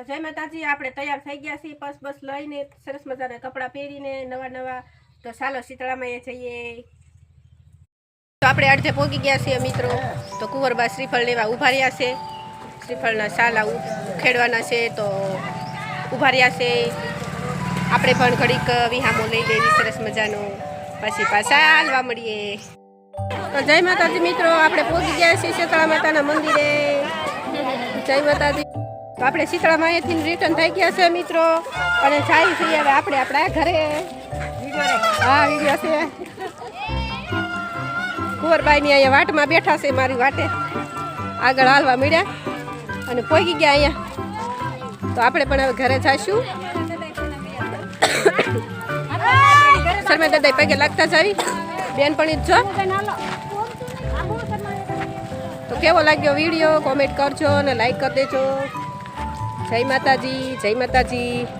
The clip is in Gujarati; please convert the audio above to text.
તો જય માતાજી, આપણે તૈયાર થઈ ગયા છીએ. બસ બસ લઈને સરસ મજાના કપડાં પહેરીને નવા નવા. તો ચાલો શીતળામાં જઈએ. તો આપણે અડધે પહોંચી ગયા છીએ મિત્રો. તો કુંવરબા શ્રીફળ લેવા ઊભા રહ્યા છે. શ્રીફળના સાલા ઉખેડવાના છે તો ઊભા રહ્યા છે. આપણે પણ ઘડીક વિહામો લઈ લેવી સરસ મજાનો. પછી પાછા હાલવા મળીએ. તો જય માતાજી મિત્રો, આપણે પહોંચી ગયા છીએ શીતળા માતાના મંદિરે. જય માતાજી. તો આપણે શીતળા માયાથી રિટર્ન થઈ ગયા છે મિત્રો. અને જાય છીએ હવે આપણે આપણા ઘરે. હા, વીડિયો છે. કુંવરબાઈની અહીંયા વાટમાં બેઠા છે મારી વાટે. આગળ હાલવા મળ્યા અને પહોંચી ગયા અહીંયા. તો આપણે પણ હવે ઘરે જઈશું શર્મા દાદા પગે લાગતા જ આવી બેન પણ જ. છો તો કેવો લાગ્યો વીડિયો? કોમેન્ટ કરજો અને લાઈક કરી દેજો. જય માતાજી જય માતાજી.